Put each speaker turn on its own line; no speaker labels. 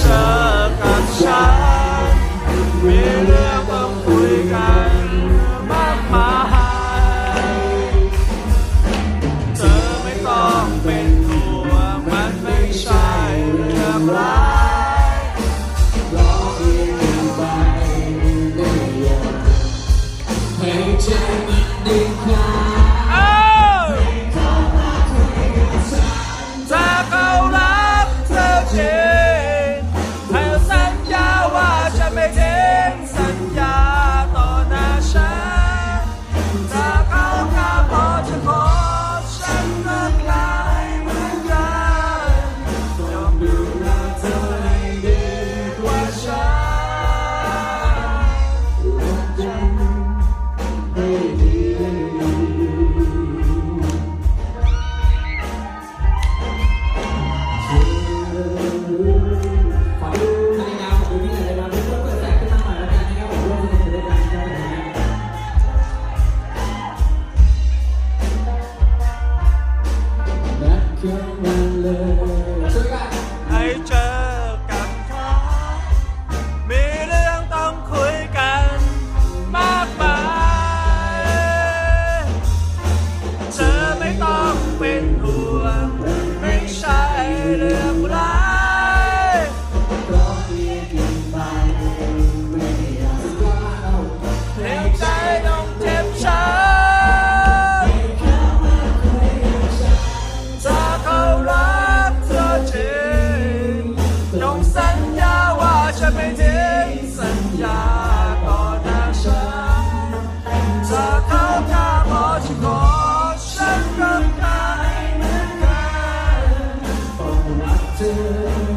เจอกับฉันมีเรื่องต้องคุยกันมากมายเธอไม่ต้องเป็นห่วงมันไม่ใช่เรื่องร้ายรออีกหนึ่
งใบได้ยัง
ไม่เจอ Santa. hãy chờ cảm thọ
mỹ lương tâm khối cạn mát mãi still